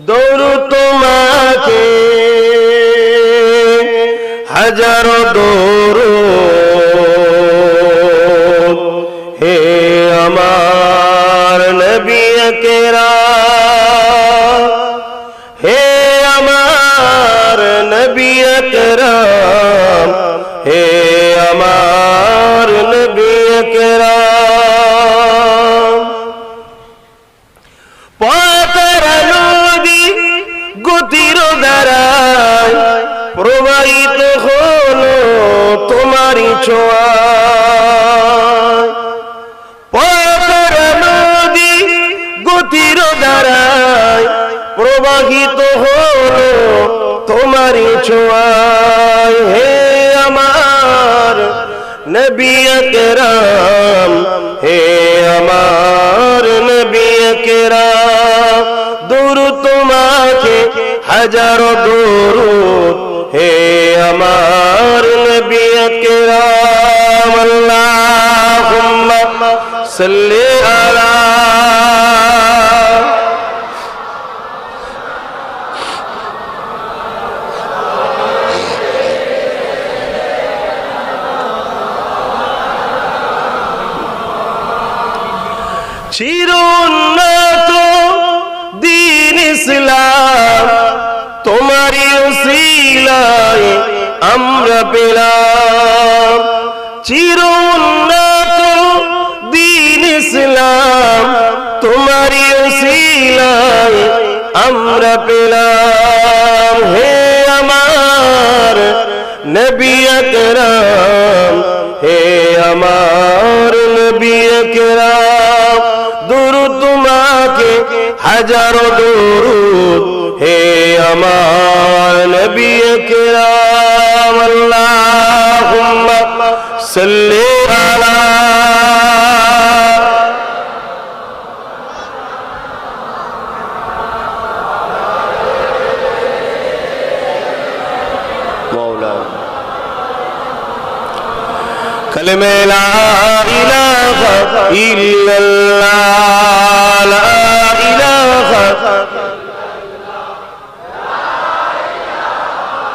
দৌড় তোমাকে হাজারো দৌড় হে আমার নবী কেরা হে আমার নবী কেরাম হে আমার নবী কেরাম তোমারই পথের নদী গতির দ্বারায় প্রবাহিত হলো তোমারই ছোঁয়ায় হে আমার নবী কেরাম হে আমার নবী কেরাম দূর তোমাকে হাজারো দূর হে আমার কেরাম আল্লাহুম্মা সাল্লি আলা চিরোন্নত দিন ইসলাম তোমারই উসিলায় আমরা পেলাম চিরোন্নত দিন ইসলাম, তোমারই উসিলায় আমরা পেলাম। হে আমার নবী আকরাম, হে আমার নবী আকরাম, দুরুদ তোমাকে হাজারো দুরুদ, হে আমার নবী আকরাম। اللهم صل على كلمة لا إله إلا الله